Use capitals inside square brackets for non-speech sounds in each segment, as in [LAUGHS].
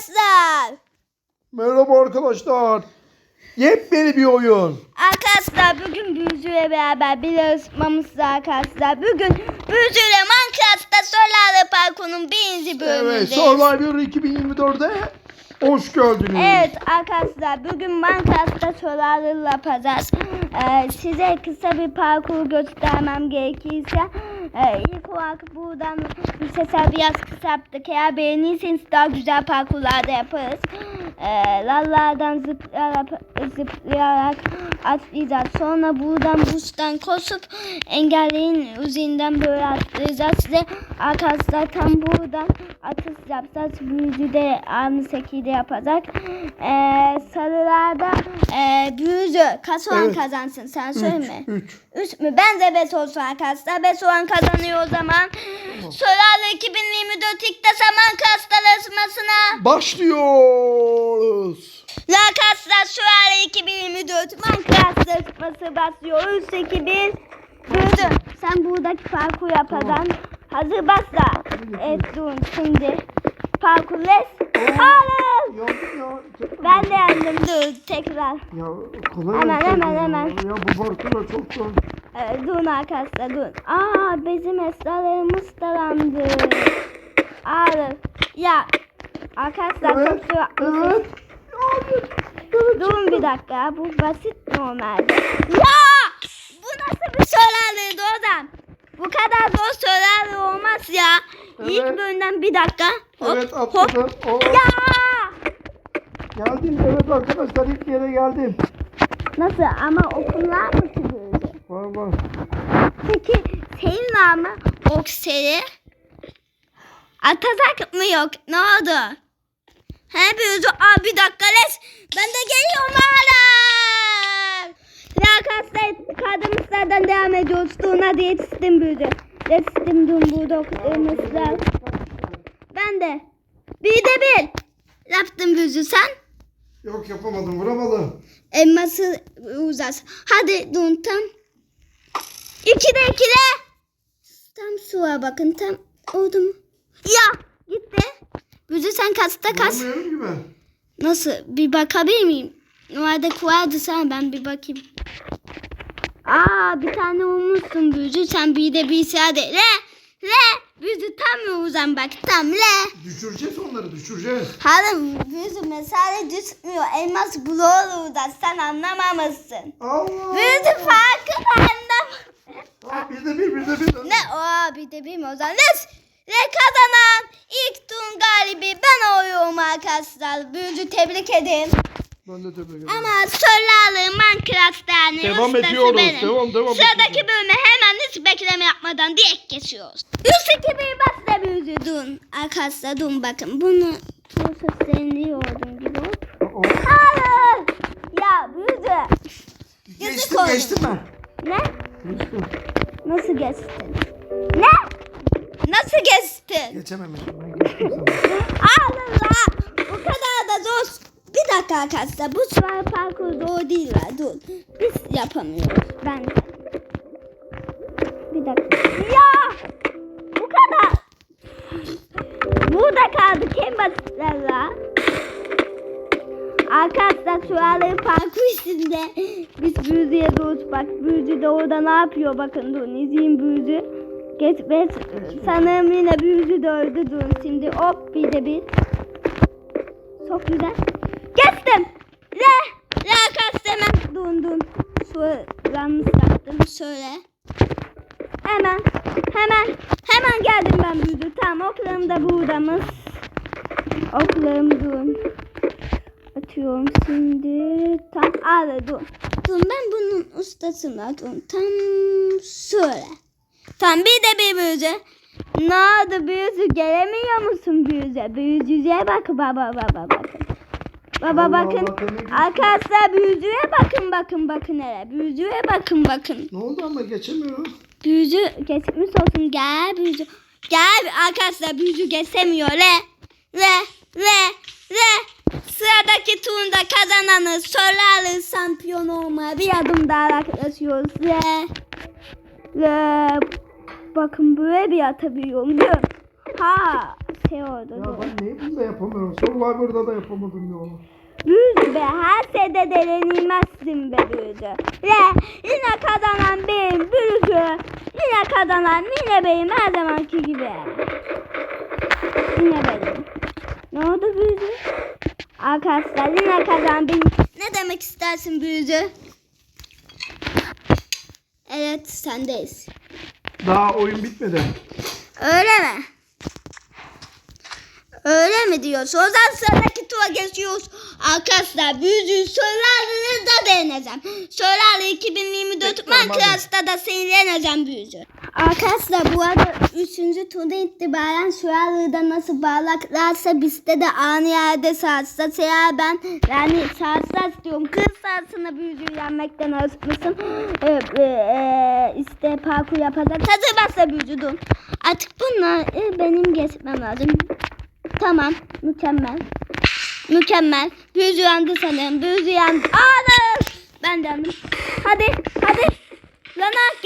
arkadaşlar. Merhaba arkadaşlar. Yepyeni bir oyun. Arkadaşlar bugün Büyücü'yle beraber bir yarışmamız var arkadaşlar. Bugün Büyücü'yle Minecraft'ta Solar Parkur'un birinci Evet, bölümündeyiz. Survivor 2024'e hoş geldiniz. Evet arkadaşlar bugün Minecraft'ta sorularla yapacağız. Ee, size kısa bir parkur göstermem gerekirse e, ilk olarak buradan sefer biraz kısa yaptık. Eğer beğenirseniz daha güzel parkurlarda yaparız. Ee, lallardan zıplayarak, zıplayarak atlayacağız. Sonra buradan boost'tan koşup engelleyin üzerinden böyle atlayacağız. Size arkadaşlar tam buradan atış yapacağız. Büyücü de aynı şekilde yapacak. Ee, sarılarda e, büyücü kaç olan Evet. kazansın sen söyleme. 3. 3 mü? Ben de 5 olsun arkadaşlar. 5 olan kazanıyor o zaman. Solarla 2024 ilk zaman kastarasmasına. Başlıyoruz. Lakaslar Solarla 2024 Minecraft başlıyor. 3, 2, 1. Büyüdü. Sen buradaki parkur yapadan hazır başla. Evet durun şimdi. Parkur les. Alın. Ya, Ben de yendim dur tekrar. ya kolay Hemen, hemen, ya. hemen. Ya bu parkur da çok zor. Ee, durun arkadaşlar durun. Aa bizim esralarımız tarandı. Alın. Ya arkadaşlar Evet, çok evet. Durun bir dakika. Bu basit normalde. Ya! Bu nasıl bir söylerdi adam? Bu kadar zor söylerdi olmaz ya. İlk Evet. bölümden bir dakika. Hop Evet hop. atladım. Oo, Ya! Geldim evet arkadaşlar ilk yere geldim. Nasıl ama okullar mı çiziyordu? Var var. Peki senin namı Okseri? Atacak mı yok? Ne oldu? He büyüdü. Aa bir dakika les. Ben de geliyorum hala. Arkadaşlar kaldığımızlardan devam ediyoruz. Dur hadi yetiştim büyüdü. Yetiştim dur burada okudığımızlar. Ben de. Bir de bir. Yaptım büyüdü sen. Yok yapamadım vuramadım. Elması uzas. Hadi dur tam. İki de iki de. Tam suya bakın tam. Oldu mu? Ya gitti. Büzü sen ki ben. Nasıl? Bir bakabilir miyim? Normalde koyardı sen ben bir bakayım. Aa bir tane olmuşsun Büzü sen bir de bir sade. Le le Büzü tam mı uzan bak tam le. Düşüreceğiz onları düşüreceğiz. Hanım Büzü mesale düşmüyor. Elmas bloğu orada sen anlamamışsın. Allah. Büzü farkı benden. Aa, bir de bir bir de bir. Ne o bir de bir mi o zaman? Ne? Ve kazanan ilk turun galibi ben oluyorum arkadaşlar. Büyücü tebrik ederim. Ben de tebrik ederim. Ama sorularlı Minecraft yani Devam ustası ediyoruz, benim. devam, devam Sıradaki bölüme hemen hiç bekleme yapmadan direkt geçiyoruz. 3 2 1 başla büyücü durun. Arkadaşlar durun bakın bunu proseslerini olduğum gibi. Hayır. Ya büyücü. Geçtim oldum. geçtim ben. Ne? Geçtim. Nasıl geçtin? Ne? Nasıl geçtin? Geçememişim ben geçtim sana. Allah! Bu kadar da zor. Bir dakika arkadaşlar. Bu sıra parkur zor değil la. Dur. Biz yapamıyoruz. Ben. Bir dakika. Ya! Bu kadar. Burada kaldık en basitler la. Arkadaşlar şu an parkur içinde biz büyücüye doğru bak büyücü de orada ne yapıyor bakın durun izleyin büyücü geçmez sanırım yine büyücü de öldü durun şimdi hop bir de bir. Çok güzel. Le le arkadaşlar hemen durun durun şu yanlış yaptım. Şöyle. Hemen hemen hemen geldim ben büyücü tamam oklarım da buradamız oklarım durun Atıyorum şimdi. Tam ara dur. Dur ben bunun ustasını atıyorum. Tam şöyle. Tam bir de bir büyücü. Ne oldu büyücü? Gelemiyor musun büyücü? Büyücüye bak baba baba bakın. Baba Allah bakın. Allah, Arkadaşlar büyücüye bakın bakın bakın hele. Büyücüye bakın bakın. Ne oldu ama geçemiyorum. Büyücü geçmiş olsun. Gel büyücü. Gel arkadaşlar büyücü geçemiyor. Le. Le. Le. Le. Sıradaki turunda kazananı sorularlı şampiyon olmaya bir adım daha yaklaşıyoruz. Le. Le. Bakın böyle bir atabiliyorum. Ha. şey oldu. Ya dur. ben niye bunu da yapamıyorum? Survivor'da da yapamadım ya. Büyücü be her şeyde denenilmezsin be büyücü. Ve yine kazanan benim büyücü. Yine kazanan yine benim her zamanki gibi. Yine benim. Ne oldu büyücü? Arkadaşlar yine kazanan benim. Ne demek istersin büyücü? Evet sendeyiz. Daha oyun bitmedi. Öyle mi? Öyle mi diyorsun? O zaman sıradaki tura geçiyoruz. Arkadaşlar büyücü sorularını da deneyeceğim. Sorularla 2024 Bekliyorum, hadi. Minecraft'ta da seni deneyeceğim büyücü. Arkadaşlar bu arada 3. turda itibaren soruları da nasıl bağlarlarsa bizde de aynı yerde saatsa eğer ben yani saatsa diyorum 40 saatinde büyücüyü yenmekten hazır mısın? Ee, e, e, işte parkur yapacağız. Hazır başla büyücü dur. Artık bunlar e, benim geçmem lazım. Tamam mükemmel. Mükemmel. Büyücü yandı sanırım. Büyücü yandı. Ağlar. Ben de yandım. Hadi hadi. Lanak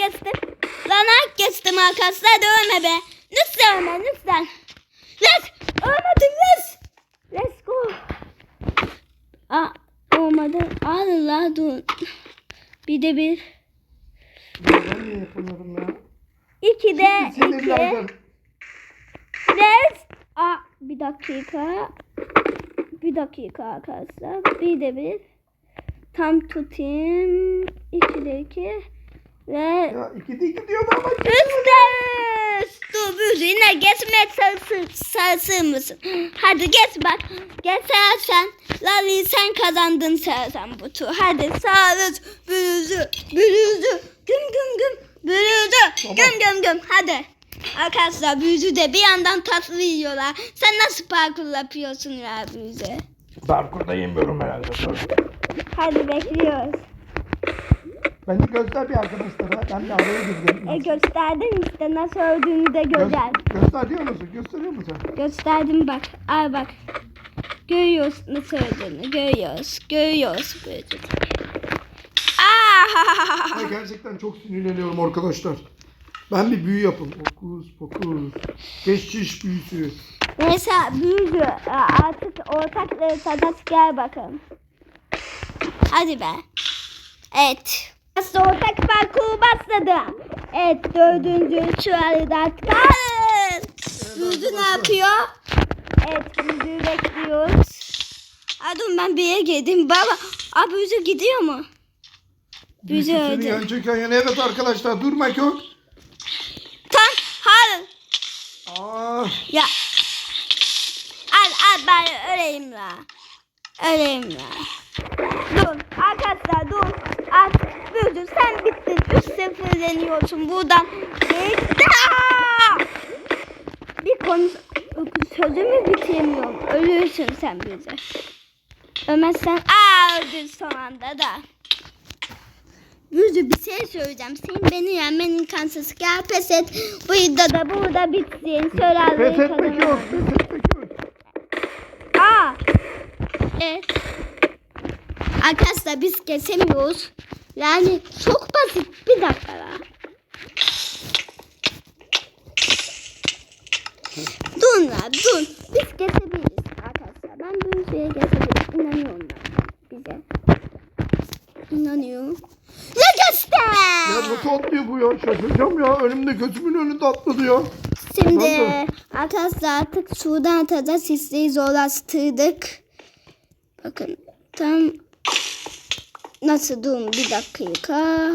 geçtim. Lanak geçtim arkadaşlar. Dövme be. Lütfen ölme lütfen. Let's. Ölmedin let's. Let's go. Aa, olmadı. Allah dur. Bir de bir. Ben niye yapamıyorum ya? İki de iki. Let's. Aa, bir dakika. Bir dakika arkadaşlar. Bir de bir. Tam tutayım. İki de iki. Ve Ya iki de iki diyordu ama üstte üst. Dur yine sarısı mısın? Hadi geç bak. Geçersen. Lali sen kazandın sen bu tur. Hadi sarız. Büyücü. Büyücü. Güm güm güm. Tamam. Güm güm güm. Hadi. Arkadaşlar büyücü de bir yandan tatlı yiyorlar. Sen nasıl parkur yapıyorsun ya büyücü? Darkur'da yemiyorum herhalde. Hadi bekliyoruz. Beni göster bir arkadaşlara. Ben de araya girdim. E gösterdim işte nasıl öldüğünü de göster. Göz, göster diyor musun? Gösteriyor musun? Gösterdim bak. Al bak. Görüyoruz nasıl öldüğünü. Görüyoruz. Görüyoruz büyücü. Aa! Ay gerçekten çok sinirleniyorum arkadaşlar. Ben bir büyü yapın. Fokus fokus. Geçiş büyüsü. Neyse büyücü e, artık ortakları tadas gel bakalım. Hadi be. Evet. Nasıl ortak parkuru başladı. Evet dördüncü çuvalı da artık. Büyücü ne yapıyor? Evet büyücüyü bekliyoruz. Hadi ben bir yere girdim. Baba. Aa büyücü gidiyor mu? Büyüsü öldü. yan yana. Evet arkadaşlar durmak yok. Tam hayır. Aa, Ya. Al al ben öleyim la. Öleyim la. Dur arkadaşlar dur. Artık büyüdün sen bittin. 3-0 yeniyorsun buradan. Gitti. Aa! Bir konu sözümü bitiremiyorum. Ölürsün sen bize. Ölmezsen aa öldün son anda da. Yüzü bir şey söyleyeceğim. Senin beni yenmen imkansız. Gel pes et. Bu da da burada bitsin. Söylerler pes etmek yok. Pes etmek yok. Aa. Evet. Arkadaşlar biz kesemiyoruz. Yani çok basit. Bir dakika la. Dur la dur. Biz kesebiliriz arkadaşlar. Ben bu şeye kesebilirim. İnanıyorum ben bize. İnanıyorum. Ya göster. Ya nasıl atlıyor bu ya? Şaşıracağım ya. Önümde gözümün önünde atladı ya. Şimdi Nasıl? arkadaşlar artık sudan atacağız. Sisliği zorlaştırdık. Bakın tam nasıl durun bir dakika.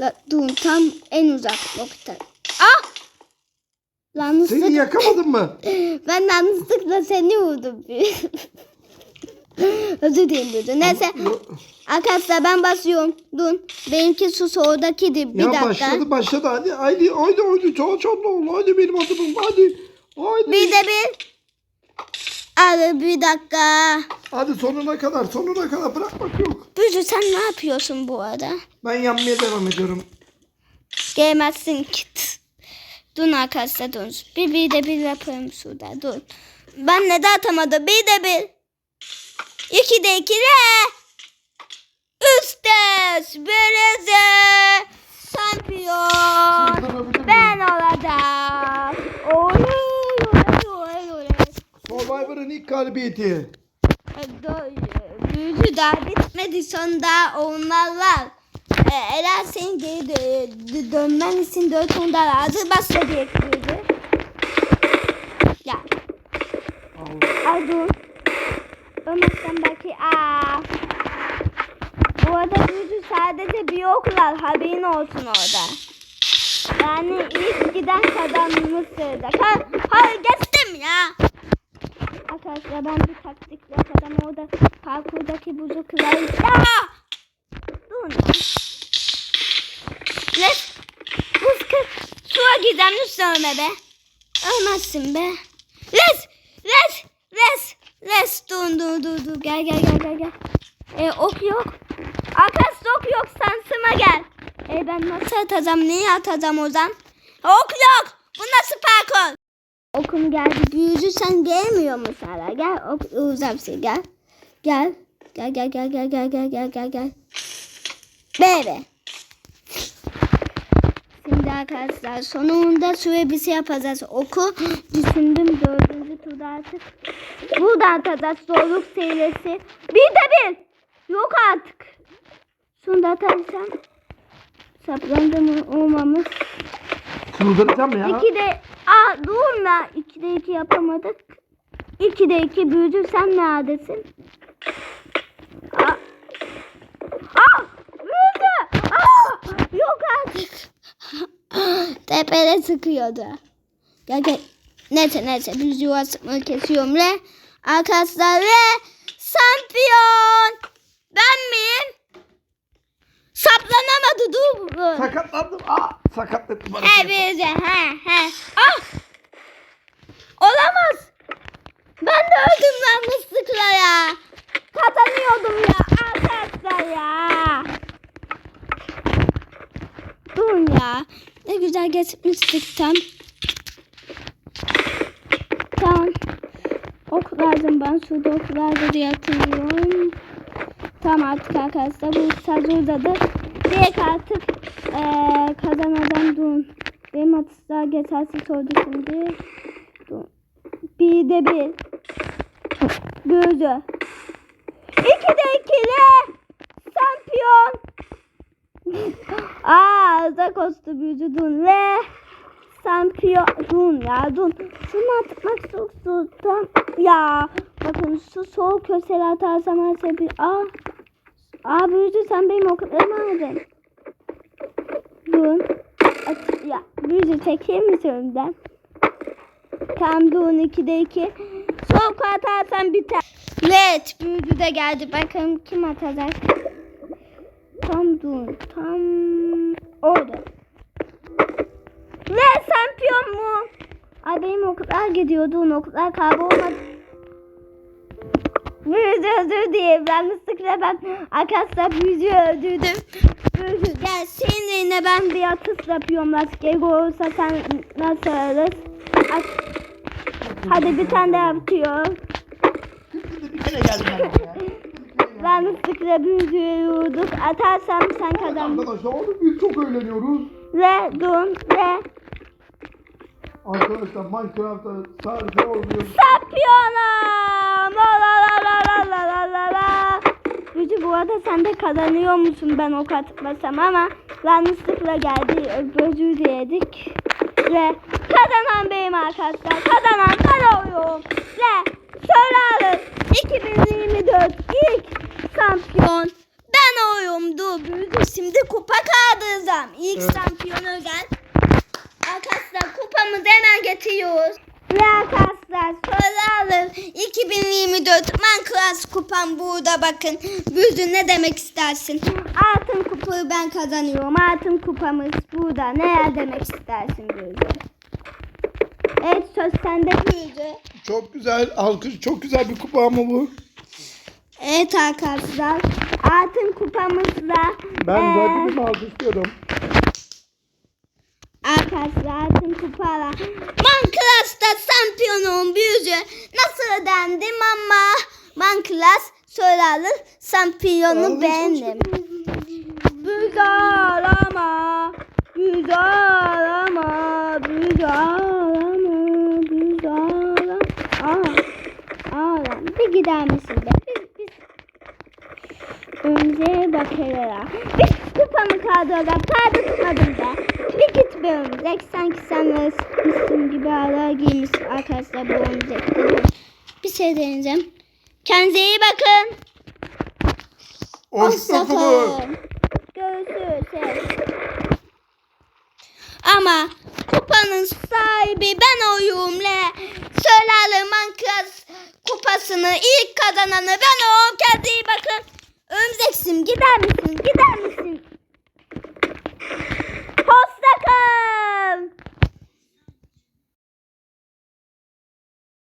La, durun tam en uzak nokta. Ah! Yanlışlık, Seni yakamadın mı? [LAUGHS] ben yanlışlıkla seni vurdum. [LAUGHS] Özür dilerim Dudu. Neyse arkadaşlar ben basıyorum. Dur. Benimki sus oradakiydi. Bir ya dakika. başladı başladı. Hadi haydi haydi haydi. Çal çal ol. Hadi benim adımım. Hadi. Haydi. Bir de bir. Abi bir dakika. Hadi sonuna kadar sonuna kadar bırakmak yok. Bücü sen ne yapıyorsun bu arada? Ben yanmaya devam ediyorum. Gelmezsin kit. Dur arkadaşlar dur. Bir bir de bir yapalım şurada dur. Ben ne de atamadım. Bir de bir. İki de iki de. Üstes. İlk galibiyeti. E, Büyücü daha bitmedi sonunda onlarla. E, Ela senin geri dö- dö- dönmen için dört onda hazır başlayacak büyücü. Ya Allah. ay dur. Ölmezsen belki aa. Bu arada büyücü sadece bir oklar haberin olsun orada. Yani ilk giden kazanmış sırada. Ha, hayır geçtim ya. Arkadaşlar ben bir taktik yapacağım orada parkurdaki buzukları. Ya! Dur. Ne? Buz kır. Suya gizemli söyleme be. Ölmezsin be. Les! Les! Les! Les! Dur dur dur dur. Gel gel gel gel gel. E, ok yok. Arkadaşlar ok yok. Sansıma gel. E, ben nasıl atacağım? Neyi atacağım o zaman? Ok yok. Bu nasıl parkur? Okum geldi. Büyücü sen gelmiyor musun hala? Gel ok uzapsı gel. Gel. Gel gel gel gel gel gel gel gel gel. Bebe. Şimdi arkadaşlar sonunda süre bir şey yapacağız. Oku düşündüm dördüncü turda artık. Burada atacağız zorluk seviyesi. Bir de bir. Yok artık. Şunu da atarsam. Saplandı mı olmamış. Çıldıracağım ya. İki de Aa dur la 2'de 2 yapamadık. 2'de 2 büyüdüm sen neredesin? Aa. Aa büyüdü. Aa yok artık. Tepede sıkıyordu. Gel gel. Neyse neyse biz yuva sıkmayı kesiyorum ve arkadaşlar ve şampiyon. Sakatlandım. Aa, sakatladım. bana. He bize he he. Ah! Olamaz. Ben de öldüm lan mıslıkla ya. Kazanıyordum ya arkadaşlar ya. Durun ya. Ne güzel geçmiştik tam. Tamam. Ok lazım ben şurada ok lazım yakıyorum. Tamam artık arkadaşlar bu saz uzadı. Direkt artık eee kazanacağım durun. Benim atışlar geçersiz oldu şimdi. Dur. Bir de bir. Gözü. İki de ikili. Şampiyon. [LAUGHS] Aa uzak kostu büyücü dun ve şampiyon dun ya dun. Şunu atmak çok zor. Ya bakın şu sol köşeli atarsam her şey bir. Aa. Aa büyücü sen benim oklarımı aldın. Kandun. Ya bizi şey çekeyim mi senden? Kandun 2'de 2. Soğuk atarsan biter. Evet büyüdü de geldi. Bakalım kim atacak. Kandun tam orada. Ve şampiyon mu? Ay benim o gidiyordu. O kadar kaybolmadı. Büyücü özür diye yanlışlıkla ben arkadaşlar büyücü öldürdüm. Büyücü gel seninle ben bir atış yapıyorum. Rastgele olursa sen nasıl alırız? Hadi bir tane daha yapıyor. Bir kere geldim ben [LAUGHS] oraya. Yanlışlıkla büyücüye vurduk. Atarsam sen kazandın. Arkadaşlar biz çok eğleniyoruz. Ve dun ve Arkadaşlar Minecraft'ta sadece oynuyoruz. şampiyonum. La la la arada sen de kazanıyor musun ben ok atmasam ama yanlışlıkla geldi. Öbürcüğü yedik. Ve kazanan benim arkadaşlar. Kazanan ben oluyorum. Ve Survivor 2024 ilk şampiyon ben oluyorum. Dur büyücü şimdi kupa kaldıracağım. İlk Evet. şampiyon özel. Arkadaşlar kupamızı hemen getiriyoruz. Arkadaşlar Survivor 2024 Minecraft kupam burada bakın. Büyücü ne demek istersin? Altın kupayı ben kazanıyorum. Altın kupamız burada. Ne demek istersin büyücü? Evet söz sende büyücü. Çok güzel. Alkış çok güzel bir kupa ama bu. Evet arkadaşlar. Altın kupamızla Ben eee, rakibimi alkışlıyorum. Arkadaşlar altın kupala. Minecraft'ta şampiyonum büyücü. Nasıl ödendim ama Minecraft söylenir şampiyonu benim. Güzel ama güzel ama güzel ama güzel ama. Aa, Oğlum bir gider misin be? Biz, biz Örümceğe bakarız. Bir kupamı kaldı orada. Perde tutmadım be. Bir git be örümcek. Sanki sen ısıtmışsın gibi ara giymişsin arkadaşlar bu örümcekleri. Bir şey deneyeceğim. Kendinize iyi bakın. Hoşçakalın. Görüşürüz. Ama kupanın sahibi ben oyumle. Söylerler Minecraft kupasını ilk kazananı ben o. Kendine iyi bakın. Örümceksim gider misin? Gider misin? Hoşçakal.